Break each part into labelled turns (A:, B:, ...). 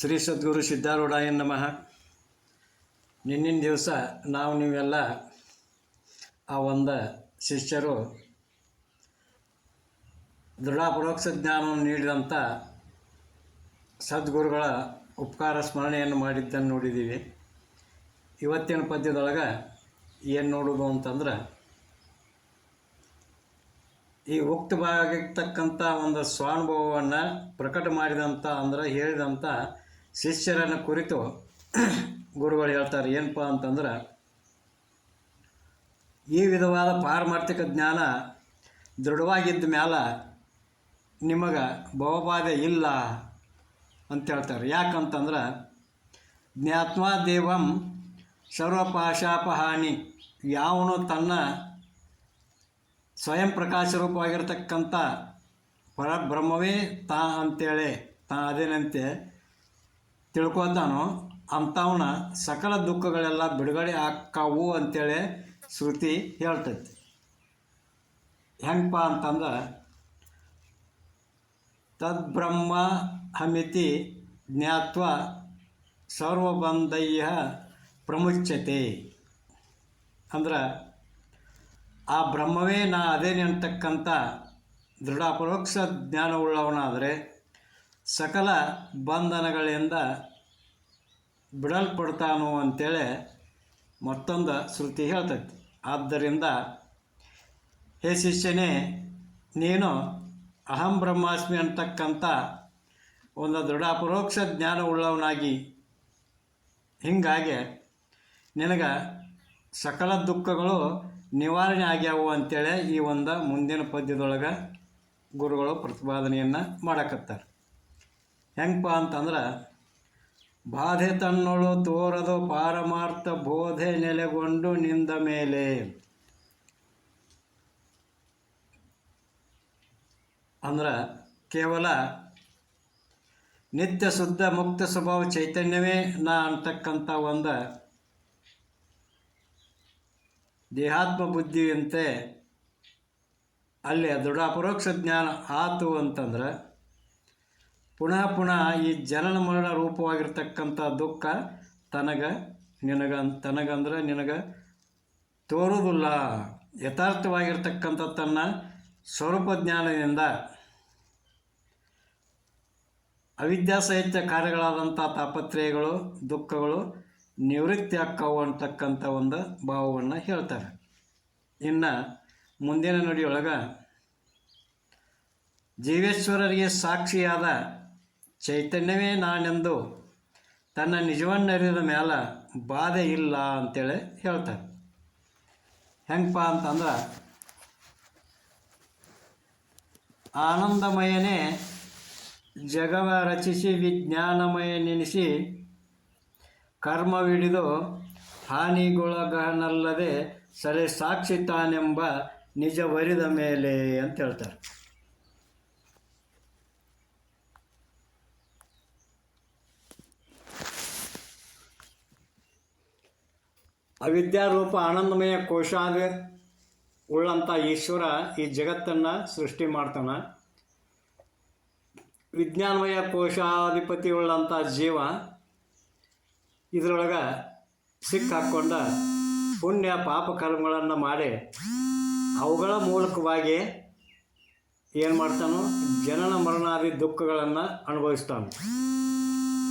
A: ಶ್ರೀ ಸದ್ಗುರು ಸಿದ್ಧಾರೂಢಾಯ ನಮಃ. ನಿನ್ನಿನ ದಿವಸ ನಾವು ನೀವೆಲ್ಲ ಆ ಒಂದು ಶಿಷ್ಯರು ದೃಢಪರೋಕ್ಷ ಜ್ಞಾನವನ್ನು ನೀಡಿದಂಥ ಸದ್ಗುರುಗಳ ಉಪಕಾರ ಸ್ಮರಣೆಯನ್ನು ಮಾಡಿದ್ದನ್ನು ನೋಡಿದ್ದೀವಿ. ಇವತ್ತಿನ ಪದ್ಯದೊಳಗೆ ಏನು ನೋಡೋದು ಅಂತಂದ್ರೆ, ಈ ಉಕ್ತವಾಗಿರ್ತಕ್ಕಂಥ ಒಂದು ಸ್ವಾನುಭವವನ್ನು ಪ್ರಕಟ ಮಾಡಿದಂಥ ಅಂದ್ರೆ ಹೇಳಿದಂಥ ಶಿಷ್ಯರನ್ನು ಕುರಿತು ಗುರುಗಳು ಹೇಳ್ತಾರೆ, ಏನಪ್ಪ ಅಂತಂದ್ರೆ, ಈ ವಿಧವಾದ ಪಾರಮಾರ್ಥಿಕ ಜ್ಞಾನ ದೃಢವಾಗಿದ್ದ ಮ್ಯಾಲ ನಿಮಗೆ ಭವಬಾಧೆ ಇಲ್ಲ ಅಂತ ಹೇಳ್ತಾರೆ. ಯಾಕಂತಂದ್ರೆ ಜ್ಞಾತ್ವಾ ದೇವಂ ಸರ್ವಪಾಶಾಪಹಾನಿ, ಯಾವನು ತನ್ನ ಸ್ವಯಂ ಪ್ರಕಾಶ ರೂಪವಾಗಿರ್ತಕ್ಕಂಥ ಪರಬ್ರಹ್ಮವೇ ತಾ ಅಂತೇಳಿ. ತಾ ಅದೇನಂತೆ? ತಿಳ್ಕೊತಾನೋ ಅಂಥವನ್ನ ಸಕಲ ದುಃಖಗಳೆಲ್ಲ ಬಿಡುಗಡೆ ಆಕ್ಕಾವು ಅಂತೇಳಿ ಶ್ರುತಿ ಹೇಳ್ತೈತಿ. ಹೆಂಗಪ್ಪ ಅಂತಂದ್ರೆ, ತದ್ಬ್ರಹ್ಮ ಹಮಿತಿ ಜ್ಞಾತ್ವ ಸರ್ವಬಂಧಯ್ಯ ಪ್ರಮುಚ್ಯತೆ ಅಂದ್ರೆ, ಆ ಬ್ರಹ್ಮವೇ ನಾ ಅದೇನೆ ಅಂತಕ್ಕಂಥ ದೃಢ ಪರೋಕ್ಷ ಜ್ಞಾನವುಳ್ಳವನಾದರೆ, ಸಕಲ ಬಂಧನಗಳಿಂದ ಬಿಡಲ್ಪಡ್ತಾನು ಅಂತೇಳಿ ಮತ್ತೊಂದು ಶ್ರುತಿ ಹೇಳ್ತೈತಿ. ಆದ್ದರಿಂದ, ಹೇ ಶಿಷ್ಯನೇ, ನೀನು ಅಹಂ ಬ್ರಹ್ಮಾಸ್ಮಿ ಅಂತಕ್ಕಂಥ ಒಂದು ದೃಢ ಪರೋಕ್ಷ ಜ್ಞಾನವುಳ್ಳವನಾಗಿ ಹೀಗಾಗಿ ನಿನಗೆ ಸಕಲ ದುಃಖಗಳು ನಿವಾರಣೆ ಆಗ್ಯಾವು ಅಂತೇಳಿ ಈ ಒಂದು ಮುಂದಿನ ಪದ್ಯದೊಳಗೆ ಗುರುಗಳು ಪ್ರತಿಪಾದನೆಯನ್ನು ಮಾಡಕತ್ತಾರೆ. ಹೆಂಗಪ್ಪ ಅಂತಂದ್ರೆ ಬಾಧೆ ತನ್ನೊಳು ತೋರದು ಪಾರಮಾರ್ಥ ಬೋಧೆ ನೆಲೆಗೊಂಡು ನಿಂದ ಮೇಲೆ. ಅಂದ್ರೆ ಕೇವಲ ನಿತ್ಯ ಶುದ್ಧ ಮುಕ್ತ ಸ್ವಭಾವ ಚೈತನ್ಯವೇ ನಾ ಅಂತಕ್ಕಂಥ ಒಂದು ದೇಹಾತ್ಮ ಬುದ್ಧಿಯಂತೆ ಅಲ್ಲಿ ದೃಢ ಪರೋಕ್ಷ ಜ್ಞಾನ ಆತು ಅಂತಂದ್ರೆ ಪುನಃ ಪುನಃ ಈ ಜನನ ಮರಣ ರೂಪವಾಗಿರ್ತಕ್ಕಂಥ ದುಃಖ ತನಗ, ನಿನಗ ತನಗಂದ್ರೆ ನಿನಗೆ ತೋರುವುದಿಲ್ಲ. ಯಥಾರ್ಥವಾಗಿರ್ತಕ್ಕಂಥ ತನ್ನ ಸ್ವರೂಪ ಜ್ಞಾನದಿಂದ ಅವಿದ್ಯಾಸಹಿತ ಕಾರ್ಯಗಳಾದಂಥ ತಾಪತ್ರಯಗಳು, ದುಃಖಗಳು ನಿವೃತ್ತಿ ಆಕ್ಕವು ಅಂತಕ್ಕಂಥ ಒಂದು ಭಾವವನ್ನು ಹೇಳ್ತಾರೆ. ಇನ್ನು ಮುಂದಿನ ನುಡಿಯೊಳಗೆ ಜೀವೇಶ್ವರರಿಗೆ ಸಾಕ್ಷಿಯಾದ ಚೈತನ್ಯವೇ ನಾನೆಂದು ತನ್ನ ನಿಜವನ್ನರಿದ ಮೇಲೆ ಬಾಧೆ ಇಲ್ಲ ಅಂತೇಳಿ ಹೇಳ್ತಾರೆ. ಹೆಂಗಪ್ಪ ಅಂತಂದ್ರೆ, ಆನಂದಮಯನೇ ಜಗವ ರಚಿಸಿ ವಿಜ್ಞಾನಮಯ ನೆನೆಸಿ ಕರ್ಮವಿಡಿದು ಹಾನಿಗೊಳಗನಲ್ಲದೆ ಸರಿ ಸಾಕ್ಷಿ ತಾನೆಂಬ ನಿಜವರಿದ ಮೇಲೆ ಅಂತ ಹೇಳ್ತಾರೆ. ಅವಿದ್ಯಾರೂಪ ಆನಂದಮಯ ಕೋಶಾದ ಉಳ್ಳಂಥ ಈಶ್ವರ ಈ ಜಗತ್ತನ್ನು ಸೃಷ್ಟಿ ಮಾಡ್ತಾನೆ. ವಿಜ್ಞಾನಮಯ ಕೋಶಾಧಿಪತಿ ಉಳ್ಳಂಥ ಜೀವ ಇದರೊಳಗೆ ಸಿಕ್ಕಾಕ್ಕೊಂಡ ಪುಣ್ಯ ಪಾಪ ಕರ್ಮಗಳನ್ನು ಮಾಡಿ ಅವುಗಳ ಮೂಲಕವಾಗಿ ಏನು ಮಾಡ್ತಾನೋ ಜನನ ಮರಣಾದಿ ದುಃಖಗಳನ್ನು ಅನುಭವಿಸ್ತಾನೆ.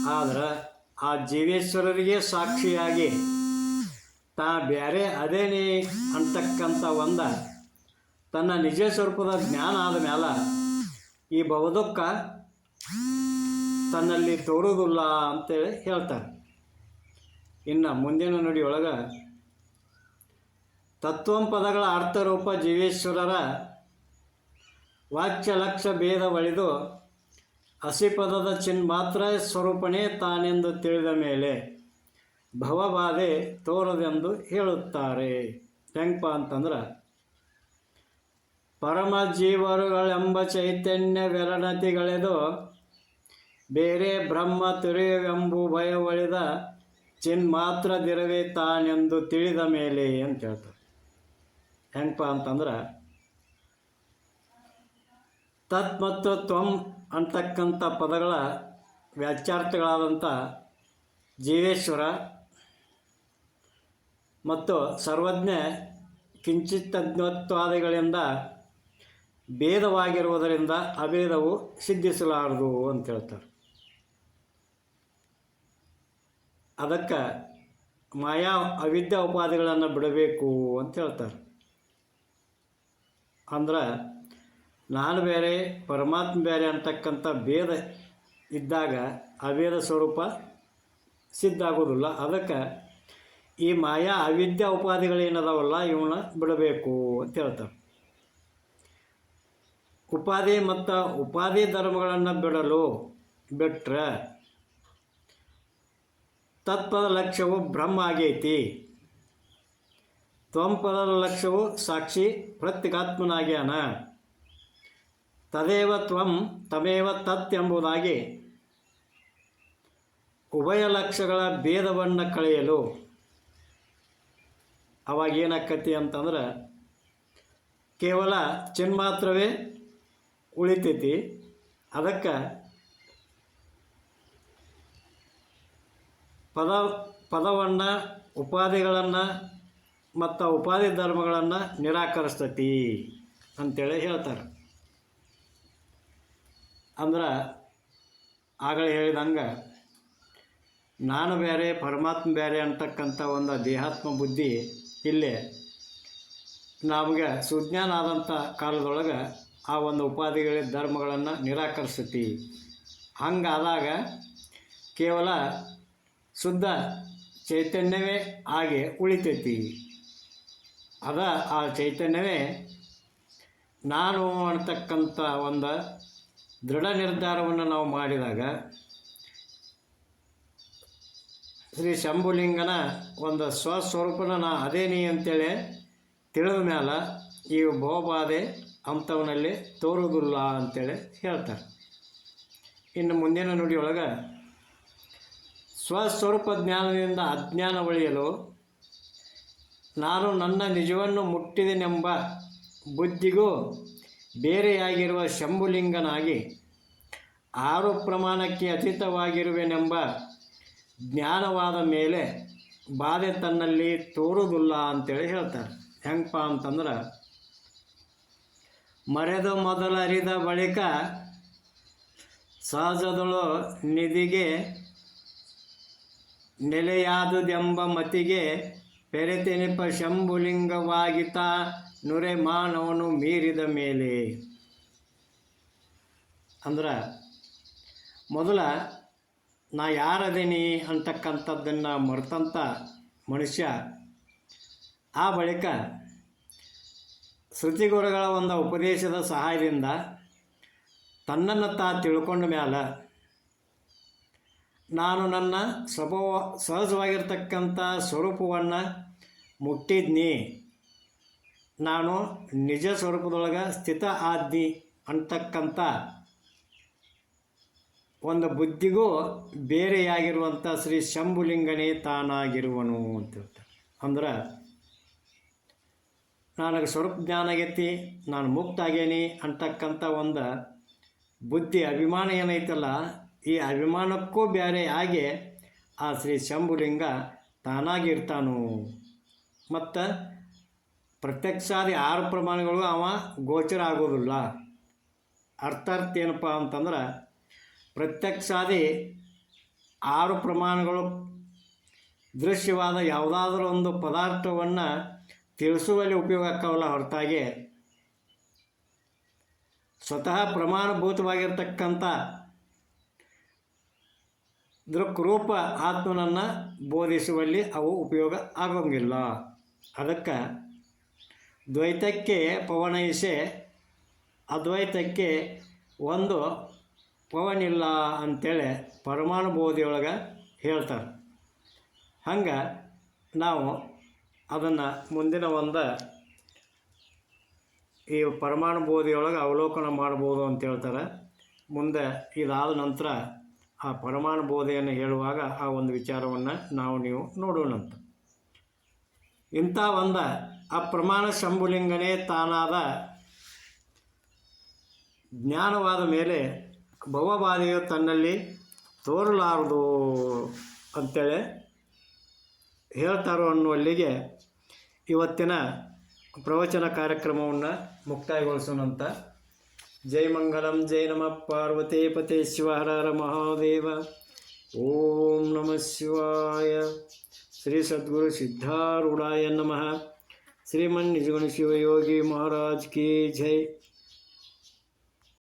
A: ಆದರೆ ಆ ಜೀವೇಶ್ವರರಿಗೆ ಸಾಕ್ಷಿಯಾಗಿ ತಾ ಬೇರೆ ಅದೇನೇ ಅಂತಕ್ಕಂಥ ಒಂದ. ತನ್ನ ನಿಜ ಸ್ವರೂಪದ ಜ್ಞಾನ ಆದ ಮೇಲೆ ಈ ಭವದುಃಖ ತನ್ನಲ್ಲಿ ತೋರುವುದಿಲ್ಲ ಅಂತೇಳಿ ಹೇಳ್ತಾರೆ. ಇನ್ನು ಮುಂದಿನ ನುಡಿಯೊಳಗೆ ತತ್ವಂ ಪದಗಳ ಅರ್ಥರೂಪ ಜೀವೇಶ್ವರರ ವಾಚ್ಯ ಲಕ್ಷ ಭೇದ ಒಳಿದು ಹಸಿಪದದ ಚಿನ್ಮಾತ್ರ ಸ್ವರೂಪನೇ ತಾನೆಂದು ತಿಳಿದ ಮೇಲೆ ಭವಬಾಧೆ ತೋರದೆಂದು ಹೇಳುತ್ತಾರೆ. ಹೆಂಗಪ್ಪ ಅಂತಂದ್ರೆ ಪರಮ ಜೀವರುಗಳೆಂಬ ಚೈತನ್ಯವೆರಡತಿಗಳೆದು ಬೇರೆ ಬ್ರಹ್ಮ ತುರಿಯುವೆಂಬು ಭಯ ಒಳಿದ ಚಿನ್ಮಾತ್ರದಿರವೇ ತಾನೆಂದು ತಿಳಿದ ಮೇಲೆ ಅಂತ ಹೇಳ್ತಾರೆ. ಹೆಂಗಪ್ಪ ಅಂತಂದ್ರೆ ತತ್ ಮತ್ತು ತ್ವಂ ಅಂತಕ್ಕಂಥ ಪದಗಳ ವ್ಯಾಚ್ಯಾರ್ಥಗಳಾದಂಥ ಜೀವೇಶ್ವರ ಮತ್ತು ಸರ್ವಜ್ಞ ಕಿಂಚಿತ್ತಜ್ಞತ್ವಾದಿಗಳಿಂದ ಭೇದವಾಗಿರುವುದರಿಂದ ಅಭೇದವು ಸಿದ್ಧಿಸಲಾರದು ಅಂತ ಹೇಳ್ತಾರೆ. ಅದಕ್ಕೆ ಮಾಯಾ ಅವಿದ್ಯಾ ಉಪಾಧಿಗಳನ್ನು ಬಿಡಬೇಕು ಅಂತ ಹೇಳ್ತಾರೆ. ಅಂದ್ರೆ ನಾನು ಬೇರೆ, ಪರಮಾತ್ಮ ಬೇರೆ ಅಂತಕ್ಕಂಥ ಭೇದ ಇದ್ದಾಗ ಅಭೇದ ಸ್ವರೂಪ ಸಿದ್ಧ ಆಗೋದಿಲ್ಲ ಅದಕ್ಕೆ ಈ ಮಾಯಾ ಅವಿದ್ಯಾ ಉಪಾಧಿಗಳೇನದಾವಲ್ಲ ಇವನ್ನ ಬಿಡಬೇಕು ಅಂತ ಹೇಳ್ತಾರೆ. ಉಪಾಧಿ ಮತ್ತು ಉಪಾಧಿ ಧರ್ಮಗಳನ್ನು ಬಿಡಲು ಬಿಟ್ಟರೆ ತತ್ಪದ ಲಕ್ಷ್ಯವು ಬ್ರಹ್ಮ ಆಗೈತಿ. ತ್ವಂಪದ ಲಕ್ಷ್ಯವು ಸಾಕ್ಷಿ ಪ್ರತ್ಯಗಾತ್ಮನಾಗ್ಯಾನ ತದೇವ ತ್ವಂ ತಮೇವ ತತ್ ಎಂಬುದಾಗಿ ಉಭಯ ಲಕ್ಷ್ಯಗಳ ಭೇದವನ್ನು ಕಳೆಯಲು ಅವಾಗ ಏನಾಕತಿ ಅಂತಂದ್ರೆ ಕೇವಲ ಚಿನ್ಮಾತ್ರವೇ ಉಳಿತೈತಿ. ಅದಕ್ಕೆ ಪದ, ಪದವನ್ನು ಉಪಾಧಿಗಳನ್ನು ಮತ್ತು ಉಪಾಧಿ ಧರ್ಮಗಳನ್ನು ನಿರಾಕರಿಸ್ತತಿ ಅಂತೇಳಿ ಹೇಳ್ತಾರೆ. ಅಂದ್ರೆ ಆಗಲೇ ಹೇಳಿದಂಗೆ ನಾನು ಬೇರೆ ಪರಮಾತ್ಮ ಬೇರೆ ಅಂತಕ್ಕಂಥ ಒಂದು ದೇಹಾತ್ಮ ಬುದ್ಧಿ ಇಲ್ಲೇ ನಮಗೆ ಸುಜ್ಞಾನ ಆದಂಥ ಕಾಲದೊಳಗೆ ಆ ಒಂದು ಉಪಾಧಿಗಳ ಧರ್ಮಗಳನ್ನು ನಿರಾಕರಿಸುತ್ತಿ ಹಂಗಾದಾಗ ಕೇವಲ ಶುದ್ಧ ಚೈತನ್ಯವೇ ಹಾಗೆ ಉಳಿತೈತಿ. ಅದ ಆ ಚೈತನ್ಯವೇ ನಾನು ಅಂತಕ್ಕಂಥ ಒಂದು ದೃಢ ನಿರ್ಧಾರವನ್ನು ನಾವು ಮಾಡಿದಾಗ ಶ್ರೀ ಶಂಭುಲಿಂಗನ ಒಂದು ಸ್ವಸ್ವರೂಪನ ನಾ ಅದೇನಿ ಅಂತೇಳಿ ತಿಳಿದ ಮೇಲೆ ಈ ಭೋಬಾಧೆ ಅಂಥವನಲ್ಲಿ ತೋರುವುದಿಲ್ಲ ಅಂತೇಳಿ ಹೇಳ್ತಾರೆ. ಇನ್ನು ಮುಂದಿನ ನುಡಿಯೊಳಗೆ ಸ್ವಸ್ವರೂಪ ಜ್ಞಾನದಿಂದ ಅಜ್ಞಾನ ಒಳಿಯಲು ನಾನು ನನ್ನ ನಿಜವನ್ನು ಮುಟ್ಟಿದೆನೆಂಬ ಬುದ್ಧಿಗೂ ಬೇರೆಯಾಗಿರುವ ಶಂಭುಲಿಂಗನಾಗಿ ಆರು ಪ್ರಮಾಣಕ್ಕೆ ಅತೀತವಾಗಿರುವೆನೆಂಬ ಜ್ಞಾನವಾದ ಮೇಲೆ ಬಾಧೆ ತನ್ನಲ್ಲಿ ತೋರುವುದಿಲ್ಲ ಅಂತೇಳಿ ಹೇಳ್ತಾರೆ. ಹೆಂಗಪ್ಪ ಅಂತಂದ್ರೆ, ಮರೆದು ಮೊದಲರಿದ ಬಳಿಕ ಸಹಜದಳು ನಿಧಿಗೆ ನೆಲೆಯಾದುದೆಂಬ ಮತಿಗೆ ಪೆರೆತೆನಿಪ ಶಂಭುಲಿಂಗವಾಗಿತ ನುರೆ ಮಾನವನು ಮೀರಿದ ಮೇಲೆ. ಅಂದ್ರೆ, ಮೊದಲ ನಾ ಯಾರದೇನಿ ಅಂತಕ್ಕಂಥದ್ದನ್ನು ಮರೆತಂಥ ಮನುಷ್ಯ ಆ ಬಳಿಕ ಶ್ರುತಿಗುರುಗಳ ಒಂದು ಉಪದೇಶದ ಸಹಾಯದಿಂದ ತನ್ನನ್ನು ತಾ ತಿಳ್ಕೊಂಡ ಮೇಲೆ ನಾನು ನನ್ನ ಸ್ವಭಾವ ಸಹಜವಾಗಿರ್ತಕ್ಕಂಥ ಸ್ವರೂಪವನ್ನು ಮುಟ್ಟಿದ್ನಿ. ನಾನು ನಿಜ ಸ್ವರೂಪದೊಳಗೆ ಸ್ಥಿತ ಆದ್ನಿ ಅಂತಕ್ಕಂಥ ಒಂದು ಬುದ್ಧಿಗೂ ಬೇರೆಯಾಗಿರುವಂಥ ಶ್ರೀ ಶಂಭುಲಿಂಗನೇ ತಾನಾಗಿರುವನು ಅಂತ ಹೇಳ್ತಾರೆ. ಅಂದ್ರೆ, ನನಗೆ ಸ್ವರೂಪ ಜ್ಞಾನ ಆಗೈತಿ ನಾನು ಮುಕ್ತ ಆಗೇನಿ ಅಂತಕ್ಕಂಥ ಒಂದು ಬುದ್ಧಿ ಅಭಿಮಾನ ಏನೈತಲ್ಲ, ಈ ಅಭಿಮಾನಕ್ಕೂ ಬೇರೆ ಆಗಿ ಆ ಶ್ರೀ ಶಂಭುಲಿಂಗ ತಾನಾಗಿರ್ತಾನು. ಮತ್ತು ಪ್ರತ್ಯಕ್ಷಾದಿ ಆರು ಪ್ರಮಾಣಗಳು ಅವ ಗೋಚರ ಆಗೋದಿಲ್ಲ. ಅರ್ಥಾರ್ಥ ಏನಪ್ಪ ಅಂತಂದ್ರೆ ಪ್ರತ್ಯಕ್ಷಾದಿ ಆರು ಪ್ರಮಾಣಗಳು ದೃಶ್ಯವಾದ ಯಾವುದಾದ್ರೂ ಒಂದು ಪದಾರ್ಥವನ್ನು ತಿಳಿಸುವಲ್ಲಿ ಉಪಯೋಗ ಆಕ್ಕವಲ್ಲ ಹೊರತಾಗಿ. ಸ್ವತಃ ಪ್ರಮಾಣಭೂತವಾಗಿರ್ತಕ್ಕಂಥ ದೃಕ್ರೂಪ ಆತ್ಮನನ್ನು ಬೋಧಿಸುವಲ್ಲಿ ಅವು ಉಪಯೋಗ ಆಗೋಂಗಿಲ್ಲ. ಅದಕ್ಕೆ ದ್ವೈತಕ್ಕೆ ಪವನಯಿಸೆ ಅದ್ವೈತಕ್ಕೆ ಒಂದು ಪವನಿಲ್ಲ ಅಂತೇಳಿ ಪರಮಾಣು ಬೋಧಿಯೊಳಗೆ ಹೇಳ್ತಾರೆ. ಹಂಗೆ ನಾವು ಅದನ್ನು ಮುಂದಿನ ಒಂದು ಈ ಪರಮಾಣು ಬೋಧಿಯೊಳಗೆ ಅವಲೋಕನ ಮಾಡ್ಬೋದು ಅಂತ ಹೇಳ್ತಾರೆ. ಮುಂದೆ ಇದಾದ ನಂತರ ಆ ಪರಮಾಣು ಬೋಧೆಯನ್ನು ಹೇಳುವಾಗ ಆ ಒಂದು ವಿಚಾರವನ್ನು ನಾವು ನೀವು ನೋಡೋಣಂತ ಇಂಥ ಒಂದು ಅಪ್ರಮಾಣ ಶಂಭುಲಿಂಗನೇ ತಾನಾದ ಜ್ಞಾನವಾದ ಮೇಲೆ ಭವಬಾಧೆಯು ತನ್ನಲ್ಲಿ ತೋರಲಾರದು ಅಂತೇಳಿ ಹೇಳ್ತಾರೋ ಅನ್ನುವಲ್ಲಿಗೆ ಇವತ್ತಿನ ಪ್ರವಚನ ಕಾರ್ಯಕ್ರಮವನ್ನು ಮುಕ್ತಾಯಗೊಳಿಸೋಣಂತ. ಜೈ ಮಂಗಲಂ, ಜೈ ನಮಃ. ಪಾರ್ವತಿ ಪತೆ ಶಿವ ಹರ ಹರ ಮಹಾದೇವ. ಓಂ ನಮಃ ಶಿವಾಯ. ಶ್ರೀ ಸದ್ಗುರು ಸಿದ್ಧಾರೂಢಾಯ ನಮಃ. ಶ್ರೀಮನ್ ನಿಜಗುಣ ಶಿವಯೋಗಿ ಮಹಾರಾಜ್ ಕಿ ಜೈ.